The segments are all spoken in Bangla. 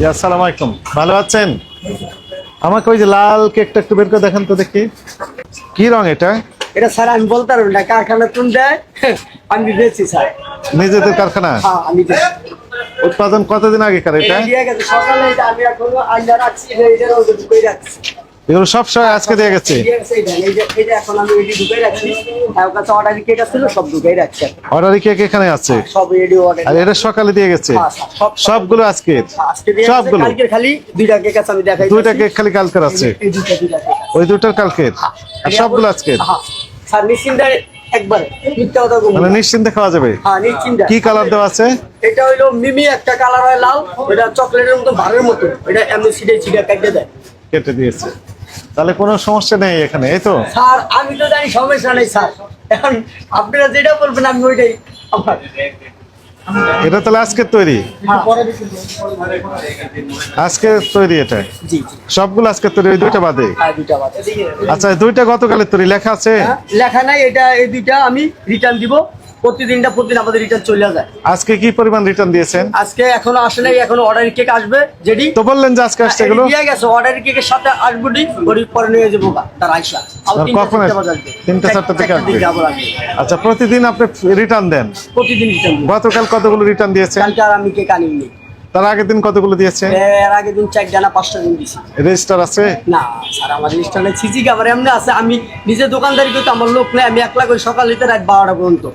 ইয়া, আসসালামু আলাইকুম। ভালো আছেন? আমাকে ওই যে লাল কেকটা একটু বের করে দেখেন তো দেখি। কি রং এটা? এটা স্যার আমি বলতে পারব না কারখানা তুন দেয়? আমি বেছি স্যার। নিজেদের কারখানা? হ্যাঁ আমি উৎপাদন কতদিন আগেকার এটা? এই দিয়ে গেছে সকালে আমি এখনও আইনা এটা এটা রাখছি। এগুলো সব সময় আজকে দিয়ে গেছে। দিয়ে গেছে এইটা, এই যে- এই যে এখন আমি এটি ঢুকিয়ে রাখছি। আর কাছে অর্ডার কেক ছিল সব ঢুকিয়ে রাখছি অর্ডারি কেক এখানে আছে। সব রেডি অর্ডার আর এটা সকালে দিয়ে গেছে। সবগুলো আজকে। আজকে দিয়ে গেছে, সবগুলো। কালকের খালি দুইটা কেক আছে আমি দেখাই দুইটা কেক খালি কালকের আছে। এই দুইটা দুইটা কেক আছে। ওই দুটার কালকের। আর সবগুলো আজকে স্যার নিশ্চিন্তে একবারে মানে খাওয়া যাবে। হ্যাঁ নিশ্চিন্তে। কি কালার দেওয়া আছে? এটা হইল মিমি একটা কালার হয় লাল এটা চকলেটের মতো ভারের মতো। এটা এমনি সিডে সিডে কেটে দেয়। কেটে দিয়েছে। তাহলে কোনো সমস্যা নেই এখানে এই তো? স্যার আমি তো জানি সমস্যা নেই স্যার। এখন আপনারা যেটা বলবেন আমি ওইটাই আমার এটা তাহলে আজকের তৈরি? আজকে তৈরি এটা? সবগুলো আজকে তৈরি ওই দুইটা বাদে? হ্যাঁ দুইটা বাদ। আচ্ছা দুইটা গতকালের তৈরি লেখা আছে? হ্যাঁ, লেখা নাই এটা এই দুইটা আমি রিটার্ন দিব। প্রতিদিনটা প্রতিদিন আমাদের রিটার্ন চলে যায়। আজকে কি পরিমাণ রিটার্ন দিয়েছেন? আজকে এখনও আসে নাই এখনও অর্ডার কেক আসবে যেটি তো বললেন যে আজকে আসছে এগুলো। দিয়ে গেছে অর্ডার কেকের সাথে আসব ডি ওর পরে নিয়ে যাব তার আইসা আর কখন আসবে? তিনটা চারটা থেকে আসবে। আচ্ছা প্রতিদিন আপনি রিটার্ন দেন? প্রতিদিন রিটার্ন গতকাল কতগুলো রিটার্ন দিয়েছেন? কালকে আর আমি কেক আনিনি। তার আগের দিন কতগুলো দিয়েছেন? এর আগে দিন চার জানা পাঁচটা দিন দিছি। রেজিস্টার আছে? না স্যার আমার লিস্টটা সিজি কাভার এমনি আছে আমি নিজে দোকানদারি করতে আমার লোক নেই আমি একলা করি সকাল হইতে রাত বারোটা পর্যন্ত।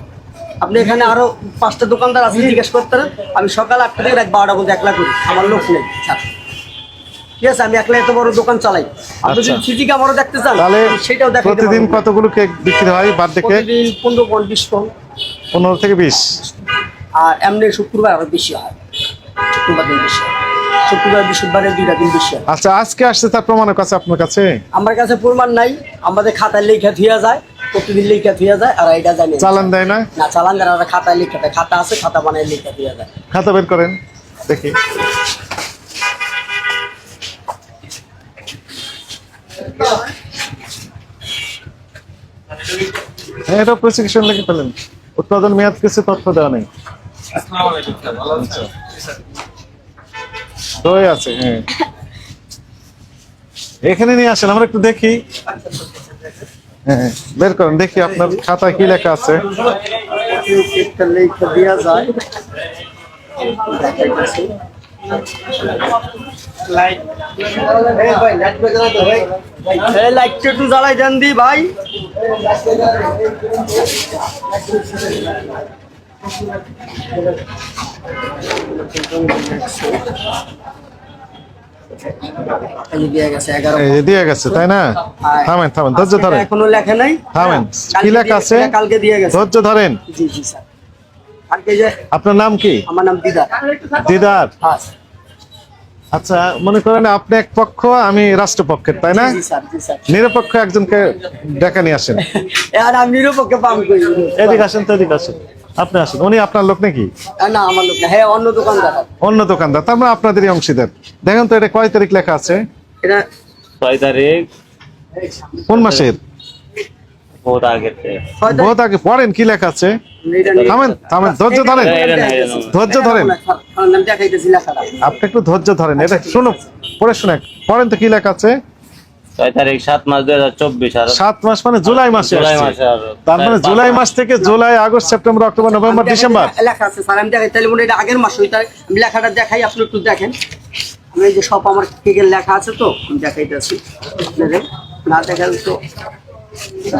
আপনি এখানে আরও পাঁচটা দোকানদার আছে জিজ্ঞেস করতে পারেন। আমি সকাল আটটা থেকে রাত বারোটা পর্যন্ত একলা করি আমার লোক নেই স্যার। ঠিক আছে আমি একলা এত বড় দোকান চালাই। আপনি যদি আচ্ছা। সিজি দেখতে চান তাহলে সেটাও দেখাই প্রতিদিন কতগুলো কেক বিক্রি হয় বাদ থেকে প্রতিদিন পনেরো পন বিশ পন পনেরো থেকে বিশ? আর এমনি শুক্রবার আরও বেশি হয়। শুক্রবার দিন বেশি হয়। শুক্রবার বৃহস্পতিবারে দুইটা দিন বেশি আচ্ছা আজকে আসছে তার প্রমাণের কাছে আপনার কাছে? আমার কাছে প্রমাণ নাই আমাদের খাতায় লেখা থুয়া যায়। প্রতিদিন লেখা থুয়া যায় আর এটা জানি। চালান দেয় না? না চালান দেয় না, লেখা দেয়। খাতা আছে খাতা বানায় লেখা যায়। খাতা বের করেন দেখি। হ্যাঁ এটা লিখে ফেলেন। উৎপাদন মেয়াদ কিছু তথ্য দেওয়া নেই। দই আছে হ্যাঁ। এখানে নিয়ে আসেন আমরা একটু দেখি। হ্যাঁ বের করেন দেখি আপনার খাতায় কি লেখা আছে একটা লেখা দেওয়া যায় লাইটটা একটু জ্বালাই দেন দি ভাই এই যে দেয়া গেছে এগারো এই যে দিয়ে গেছে তাই না? থামেন থামেন ধৈর্য ধরেন। এখনও লেখা নাই। থামেন। কি লেখা আছে? কালকে দিয়ে গেছে। ধৈর্য ধরেন। জি জি স্যার। আপনার নাম কি? আমার নাম দিদা দিদার? হ্যাঁ আচ্ছা মনে করেন আপনি এক পক্ষ আমি রাষ্ট্রপক্ষের তাই না? নিরপেক্ষ একজনকে ডেকে নিয়ে আসেন। আর আমি নিরপেক্ষে এদিকে আসেন তো এদিকে আসেন। আপনি আসেন। উনি আপনার লোক নাকি? না আমার লোক না। হ্যাঁ অন্য দোকানদার। অন্য দোকানদার। তার মানে আপনাদেরই অংশীদার। দেখেন তো এটা কয় তারিখ লেখা আছে? এটা ছয় তারিখ। কোন মাসের? বহুত আগে। পড়েন কি লেখা আছে? থামেন থামেন। ধৈর্য ধরেন। ধৈর্য ধরেন। আপনি একটু ধৈর্য ধরেন। এটা শুনুন পড়ে শুনে পড়েন তো কি লেখা আছে? ছয় তারিখ সাত মাস দুই হাজার চব্বিশ আর। সাত মাস মানে জুলাই মাসে জুলাই মাসে তার মানে জুলাই মাস থেকে July August September October November December. লেখা আছে স্যার আমি দেখাই তাহলে মনে এটা আগের মাস ওইটা আমি লেখাটা দেখাই আপনি একটু দেখেন। আমি যে সব আমার কেকের লেখা আছে তো আমি দেখাইতেছি। আপনাদের না দেখালে তো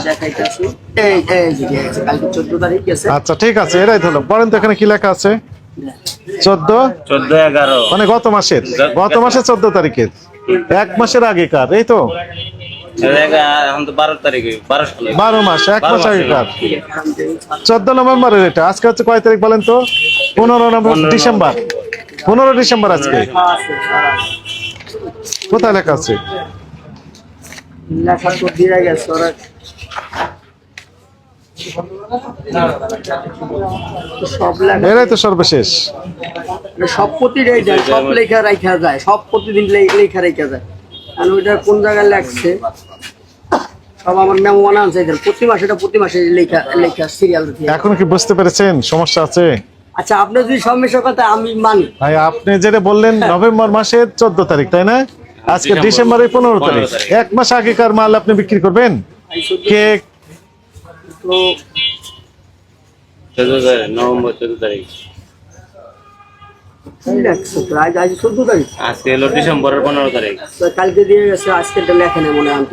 দেখাইতেছি। এই কালকে চোদ্দ তারিখ আচ্ছা ঠিক আছে এটাই ধরো। পড়েন তো এখানে কি লেখা আছে? চোদ্দ? চোদ্দ এগারো। মানে গত মাসের। গত মাসের। চোদ্দ তারিখের। এক মাসের আগেকার এই তো? আগে এখন তো বারো মাস এক মাস। আগেকার। চোদ্দ নভেম্বরের এটা। আজকে হচ্ছে কয় তারিখ বলেন তো? পনেরো নভেম্বর ডিসেম্বর। পনেরো ডিসেম্বর আজকে। কোথায় লেখা আছে? লেখা তো দিয়ে গেছে ওরা। সব লেখা এরাই তো সর্বশেষ। মানে সব প্রতিটাই যায় সব লেখা রাখা যায় সব প্রতিদিন লেখা রেখা যায়। আর ওইটা কোন জায়গায় লেখছে? সব আমার নাম আছে প্রতি মাসে এটা প্রতি মাসে লেখা লেখা সিরিয়াল দিয়ে। এখন কি বুঝতে পেরেছেন? সমস্যা আছে? আচ্ছা আপনি যদি সমস্যার কথা আমি মানি। ভাই আপনি যেটা বললেন নভেম্বর মাসের চোদ্দ তারিখ তাই না? আজকে ডিসেম্বরের পনেরো তারিখ। এক মাস আগেকার মাল আপনি বিক্রি করবেন? কেক? তো চোদ্দ তারিখ, নভেম্বর চোদ্দ তারিখ। আজ আজ চোদ্দ তারিখ আজকে হলো ডিসেম্বরের পনেরো তারিখ। কালকে দিয়ে গেছে লেখা নেই মনে হয়।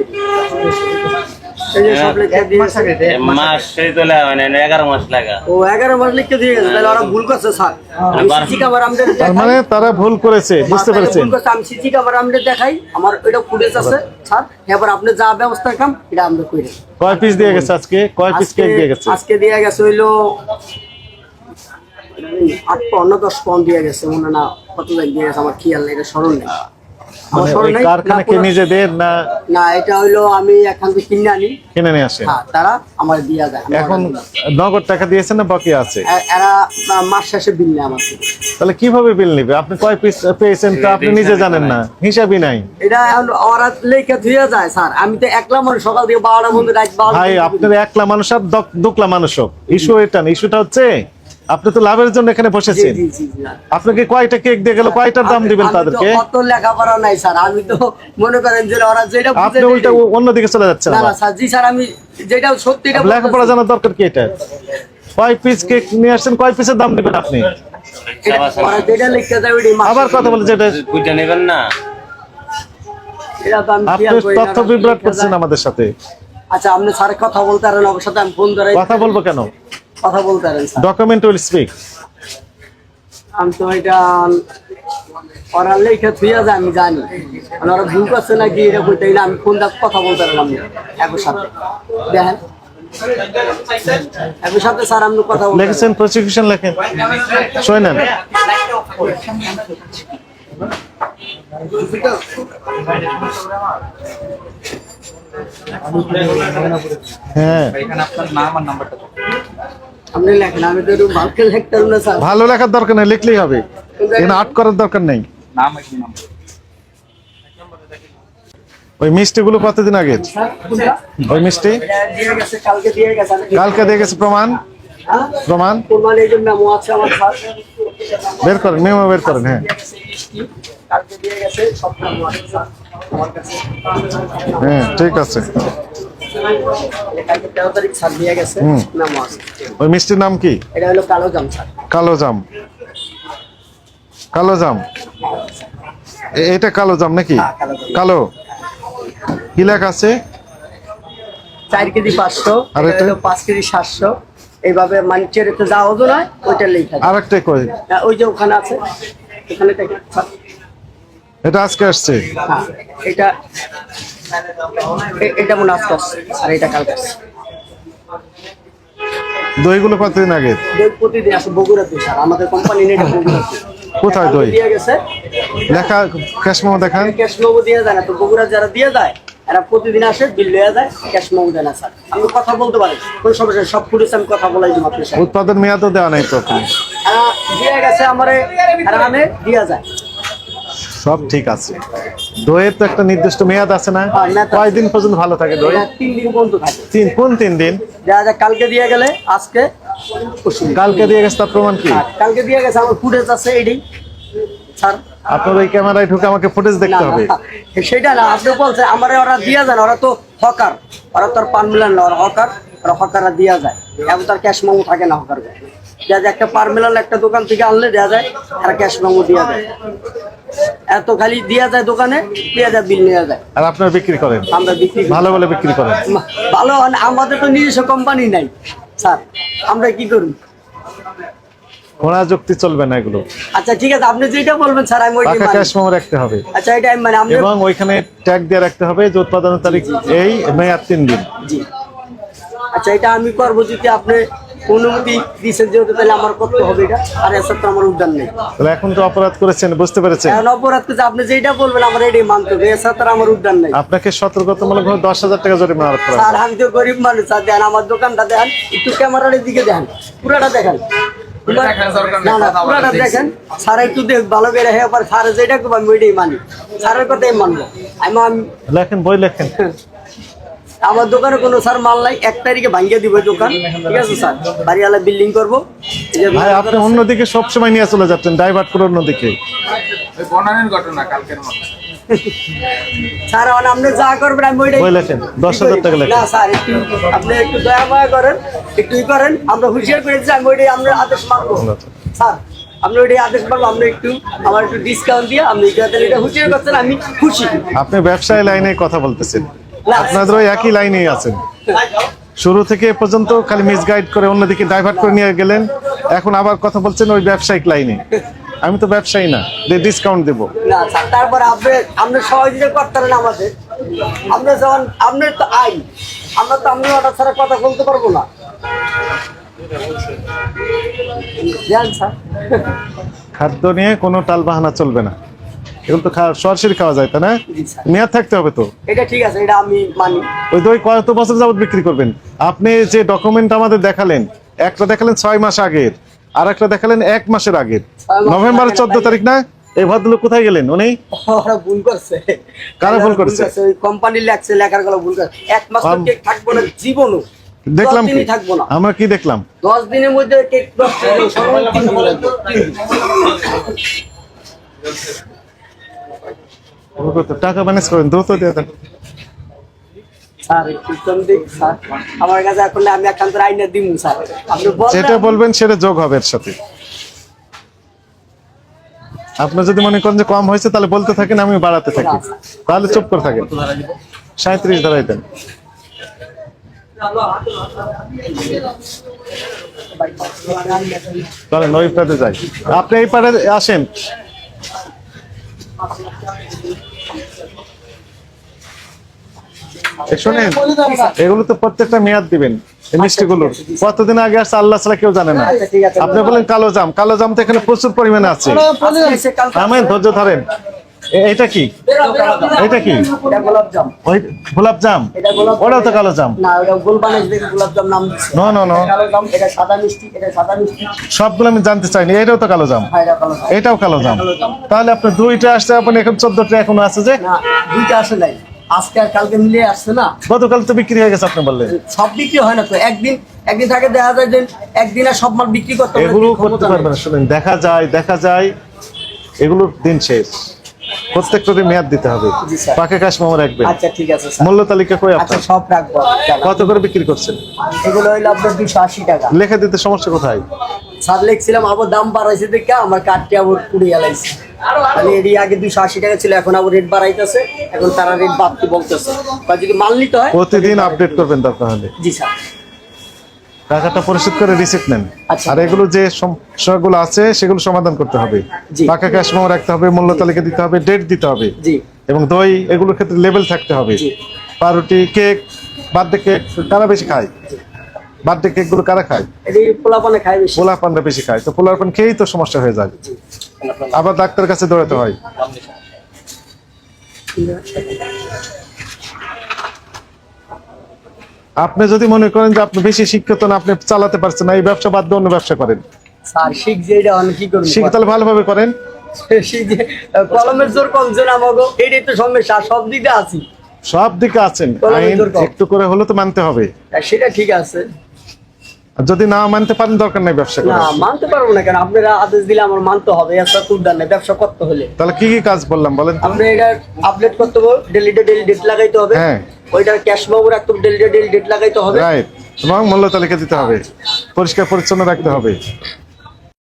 আনতে এই যে সব লেখা দিয়ে গেছে। এ মাস সেই তো লাগা মানে এগারো মাস লাগা। ও এগারো মাস লিখে দিয়ে গেছে তাহলে ওরা ভুল করছে স্যার। আমি বারো- সিসি ক্যামেরা আমাদের তার মানে তারা ভুল করেছে বুঝতে আমি সিসি ক্যামেরা দেখাই আমার এটা ফুটেজ আছে স্যার। এবার আপনি যা ব্যবস্থা কাম এটা আমরা করি কয় পিস দিয়ে গেছে আজকে? কয় পিস কেক দিয়ে গেছে? আজকে দিয়ে গেছে হইল আট পাউন্ড দশ পাউন্ড দিয়ে গেছে মনে না কত দিয়ে গেছে আমার খেয়াল নেই এটা স্মরণ নেই। আমার মানে স্মরণ ওই নেই কারখানা না কি পুরো- নিজেদের না না এটা হইল আমি এখান থেকে কিনে আনি। কিনে নিয়ে আসেন? হ্যাঁ তারা আমার দিয়া দেয় এখন নগদ টাকা দিয়েছেন না বাকি আছে? এরা মাস শেষে বিল নেয় আমার তাহলে কীভাবে বিল নিবে? আপনি কয় পিস পেয়েছেন তো আপনি নিজে জানেন না। হিসাবই নাই। এটা এখন ওরা লেখা ধুয়ে যায় স্যার। আমি তো একলা মানুষ সকাল থেকে বারোটা বন্ধু রাত বারোটা ভাই আপনার একলা মানুষ আর দুকলা মানুষ হোক। ইস্যু এটা না। ইস্যুটা হচ্ছে আপনি তো লাভের জন্য এখানে বসেছেন। জি জি জি, না। আপনাকে কয়টা কেক দিয়ে গেল কয়টার দাম দিবেন তাদেরকে? অত লেখাপড়া নাই স্যার। আমি তো মনে করেন যে ওরা যেটা বুঝে আপনি উল্টা অন্যদিকে চলে যাচ্ছেন না না স্যার জি স্যার আমি যেটা সত্যিটা আপনার লেখাপড়া। জানার দরকার কি এটা? কয় পিস কেক নিয়ে আসছেন কয় পিসের দাম দিবেন আপনি? এটা- আবার কথা বলে যেটা বুঝে নেবেন না। এটা আপনি তথ্য বিভ্রাট করছেন আমাদের সাথে। আচ্ছা আপনি স্যার কথা বলতে পারেন ওর সাথে আমি ফোন ধরে কথা বলব কেন? কথা বলতে পারেন স্যার। ডকুমেন্ট উইল স্পিক আমি তো এটা ওরা লেখা থুইয়া যায় আমি জানি। মানে ওরা ভুল করছে নাকি এটা বলতে না আমি ফোন কথা বলতে পারলাম না। একই সাথে। দেখেন। একই সাথে স্যার আমি কথা বলতে লিখেছেন প্রসিকিউশন লেখেন। শোনেন হ্যাঁ। আপনি লেখেন আমি তো একটু ভালকে না স্যার। ভালো লেখার দরকার নেই লিখলেই হবে। এখানে আর্ট করার দরকার নেই। ওই মিষ্টিগুলো কতদিন আগে? ওই মিষ্টি? এটা দিয়ে গেছে কালকে দিয়ে গেছে কালকে দিয়ে গেছে প্রমাণ? প্রমাণ বের করেন মেমো বের করেন হ্যাঁ। হ্যাঁ ঠিক আছে। ওই মিষ্টির নাম কি? এটা হলো কালো জাম কালো জাম। কালো জাম। এটা কালো জাম নাকি? হ্যাঁ, কালো। কি লেখা আছে? চার কেজি পাঁচশো আর এটা? পাঁচ কেজি সাতশো। এইভাবে মানুষের একটু যা ওজন হয় ওইটা লেখা আর একটা হ্যাঁ, ওই যে ওখানে আছে। ওখানে। এটা আজকে আসছে? এটা এটা মনে আজকে আসছে আর এটা কালকে আসছে। দইগুলো কতদিন আগে? দই প্রতিদিন আসে বগুড়াতে স্যার। আমাদের কোম্পানি নেই এটা কোথায় দই? দিয়ে গেছে। লেখা ক্যাশ মেমো দেখান। ক্যাশ মেমো দিয়ে যায় না তো বগুড়া যারা দিয়ে যায় এরা প্রতিদিন আসে বিল লয়ে যায় ক্যাশ দেয় না স্যার। আমি কথা বলতে পারি কোন সমস্যা সব ফুটেছে আমি কথা বলাই দিব আপনার উৎপাদন মেয়াদও দেওয়া নাই তো। দিয়ে গেছে আমার দিয়ে যায়। সব ঠিক আছে। দইয়ের তো একটা নির্দিষ্ট মেয়াদ আছে না? হ্যাঁ, কয়দিন পর্যন্ত ভালো থাকে দই? তিন দিন পর্যন্ত থাকে। তিন কোন তিন দিন? কালকে দিয়ে গেলে আজকে কালকে দিয়ে গেছে তার প্রমাণ কি? কালকে দিয়ে গেছে আমার ফুটেজ আছে এডি। স্যার আপনার ওই ক্যামেরায় ঢুকে আমাকে ফুটেজ দেখতে হবে। সেটা না আপনি বলছেন আমার ওরা দিয়া যায় না, ওরা তো হকার। ওরা তো আর পান মিলান না ওরা হকার ওরা হকাররা দিয়া যায়। এখন তার ক্যাশ মেমো থাকে না হকার দেওয়া যায় একটা পার মিলান একটা দোকান থেকে আনলে দেওয়া যায় আর ক্যাশ মেমো দিয়া যায়। এত খালি দিয়া যায় দোকানে দিয়া যায় বিল নেওয়া যায়। আর আপনার বিক্রি করেন? আমরা বিক্রি করি। ভালো বলে বিক্রি করেন? ভালো আমাদের তো নিজস্ব কোম্পানি নাই। স্যার আমরা কি করব কোনা যুক্তি চলবে না এগুলো। আচ্ছা ঠিক আছে আপনি যেটা বলবেন স্যার আমি ওইটাই টাকা ক্যাশ মেমো রাখতে হবে। আচ্ছা এটা মানে আমরা এবং ওইখানে ট্যাগ দিয়ে রাখতে হবে যে উৎপাদনের তারিখ এই মেয়াদ তিন দিন। জি। আচ্ছা এটা আমি করব যদি আপনি অনুমতি দিয়েছেন যেহেতু তাহলে আমার করতে হবে এটা আর এসব তো আমার উদ্যান নেই। তাহলে এখন তো অপরাধ করেছেন বুঝতে পেরেছেন? এখন অপরাধ করছে আপনি যেটা বলবেন আমার এটাই মানতে হবে এসব তো আমার উদ্যান নেই। আপনাকে সতর্কতামূলক ভাবে দশ হাজার টাকা জরিমানা আরোপ করা স্যার আমি তো গরিব মানুষ স্যার দেন আমার দোকানটা দেন একটু ক্যামেরার দিকে দেখেন পুরাটা দেখেন। না না পুরাটা দেখেন। স্যার একটু দেখ ভালো করে হ্যাঁ পর স্যার যেটা আমি ওইটাই মানি। স্যারের কথাই মানবো। আমি লেখেন বই লেখেন। আমার দোকানে কোনো স্যার মাল নাই এক তারিখে ভাঙ্গিয়ে দিব দোকান। ঠিক আছে স্যার? বাড়িওয়ালা বিল্ডিং করব। ভাই আপনি অন্যদিকে সবসময় নিয়ে চলে যাচ্ছেন ডাইভার্ট করে অন্যদিকে। ঘটনা কালকের মতো। স্যার আপনি যা করবেন আমি ওইটাই লেখেন, দশ হাজার টাকা লেখেন। না স্যার একটু আপনি একটু দয়া মায়া করেন একটু ই করেন আমরা হুঁশিয়ার আমি ওইটাই আপনার আদেশ মানবো। স্যার আপনি ওইটাই আদেশ আপনি একটু আমার একটু ডিসকাউন্ট দিয়ে আপনি এটা হুঁশিয়ার করছেন আমি খুশি। আপনি ব্যবসায় লাইনে কথা বলতেছেন। আপনাদের ওই একই লাইনেই আছেন। শুরু থেকে পর্যন্ত খালি মিসগাইড করে অন্যদিকে ডাইভার্ট করে নিয়ে গেলেন। এখন আবার কথা বলছেন ওই ব্যবসায়িক লাইনে। আমি তো ব্যবসায়ী না ডিসকাউন্ট দেবো। না স্যার তারপরে আপনি আপনি সহযোগিতা করতেন আমাদের। আপনি যখন আপনার তো আইন আমরা তো আপনি অর্ডার ছাড়া কথা বলতে পারব না। খাদ্য নিয়ে কোনো টাল বাহানা চলবে না। এগুলো তো খাওয়া সরাসরি খাওয়া যায় তাই না মেয়াদ থাকতে হবে তো এটা ঠিক আছে এটা আমি মানি ওই দই কত বছর যাবত বিক্রি করবেন আপনি যে ডকুমেন্ট আমাদের দেখালেন একটা দেখালেন ছয় মাস আগের আর একটা দেখালেন এক মাসের আগের নভেম্বরের চোদ্দ তারিখ না এই ভদ্রলোক কোথায় গেলেন উনি ভুল করছে কারা ভুল করছে? ওই কোম্পানি লেখছে লেখারগুলো ভুল করছে এক মাস তো কেক থাকব না জীবনও দেখলাম কি থাকব না আমরা কি দেখলাম দশ দিনের মধ্যে কেক নষ্ট হয়ে যাবে, সর্বোচ্চ তিন দিন লাগবে। ও কত টাকা ম্যানেজ করেন দ্রুত দিয়ে দেন। আমার কাছে এখন আমি একান্ত আইনা দিব স্যার। আপনি যেটা বলবেন সেটা যোগ হবে এর সাথে। আপনি যদি মনে করেন যে কম হয়েছে তাহলে বলতে থাকেন আমি বাড়াতে থাকি। তাহলে চুপ করে থাকেন। সাঁত্রিশ ধরাই দেন। চলেন ওই পারে যাই। আপনি এই পারে আসেন। শোনেন এগুলো তো প্রত্যেকটা মেয়াদ দিবেন এই মিষ্টিগুলো। কতদিন আগে আসছে আল্লাহ ছাড়া কেউ জানে না। আচ্ছা। আপনি বলেন কালো জাম কালো জাম তো এখানে প্রচুর পরিমাণে আছে। আমি ধৈর্য ধরেন। এটা কি? এটা কি? গোলাপ জাম। ওটাও তো কালো জাম। না সবগুলো আমি জানতে চাইনি। এটাও তো কালো জাম। হ্যাঁ এটাও কালো জাম। তাহলে আপনি দুইটা আসছে আপনি এখন চোদ্দটা এখনও আছে যে? দুইটা আসে নাই। আজকে আর কালকে মিলিয়ে আসছে না। গতকাল তো বিক্রি হয়ে গেছে আপনি বললেন। সব বিক্রি হয় না তো। একদিন একদিন থাকে দেখা যায় যে একদিন আর সব মাল বিক্রি করতে এগুলো করতে পারবেন শুনেন। দেখা যায় দেখা যায় এগুলোর দিন শেষ। প্রত্যেকটাতে মেয়াদ দিতে হবে। স্যার। পাকে কাশমাও রাখবেন আচ্ছা ঠিক আছে মূল্য তালিকা কই আচ্ছা আপনার সব রাখব কত করে বিক্রি করছেন? এগুলো হইল আপনার দুশো আশি টাকা। লেখা দিতে সমস্যা কোথায়? সার লিখছিলাম আবার দাম বাড়াইছে দেখে আমার কাঠটি আবার পুড়ে গেলাইছে মানে এরই আগে দুশো আশি টাকা ছিল এখন আবার রেট বাড়াইতেছে এখন তারা রেট বাড়তি বলতেছে। যদি মাল নিতে হয় প্রতিদিন আপডেট করবেন দরকার হলে জি স্যার। টাকাটা পরিশোধ করে রিসিপ্ট নেন। আচ্ছা। আর এগুলো যে সমস্যাগুলো আছে সেগুলো সমাধান করতে হবে। জি। পাকা ক্যাশমাও রাখতে হবে মূল্য তালিকা দিতে হবে ডেট দিতে হবে। এবং দই এগুলোর ক্ষেত্রে লেভেল থাকতে হবে। পাউরুটি কেক বার্থডে কেক কারা বেশি খায়? বার্থডে কেকগুলো কারা খায়? পোলাপানে খাই বেশি। পোলা পানরা বেশি খায়। তো পোলার পান খেয়েই তো সমস্যা হয়ে যায়। আবার ডাক্তারের কাছে দৌড়াতে হয়। আপনি যদি মনে করেন যে আপনি বেশি শিক্ষিত না আপনি চালাতে পারছেন না এই ব্যবসা বাদ দিয়ে অন্য ব্যবসা করেন। স্যার শিখ যে এটা অনেক কি করুন শিখ তাহলে ভালোভাবে করেন। কলমের জোর কমছে না আমাগো এটাই তো সমস্যা সব দিকে আছি। সব দিকে আছেন। জোর কম। একটু করে হলে তো মানতে হবে। সেটা ঠিক আছে। যদি না মানতে পারেন দরকার নাই ব্যবসা না মানতে পারব না কেন? আপনারা আদেশ দিলে আমার মানতে হবে এত তুলদার নেই। ব্যবসা করতে হলে। তাহলে কি কি কাজ বললাম বলেন আপনি এটা আপডেট করতে হবে ডেলিটা ডেলি ডেট লাগাইতে হবে। হ্যাঁ। ওইটার ক্যাশ বাবু রাখতে হবে। ডেলিটা ডেলি ডেট লাগাইতে হবে। রাইট এবং মূল্য তালিকা দিতে হবে। পরিষ্কার পরিচ্ছন্ন রাখতে হবে।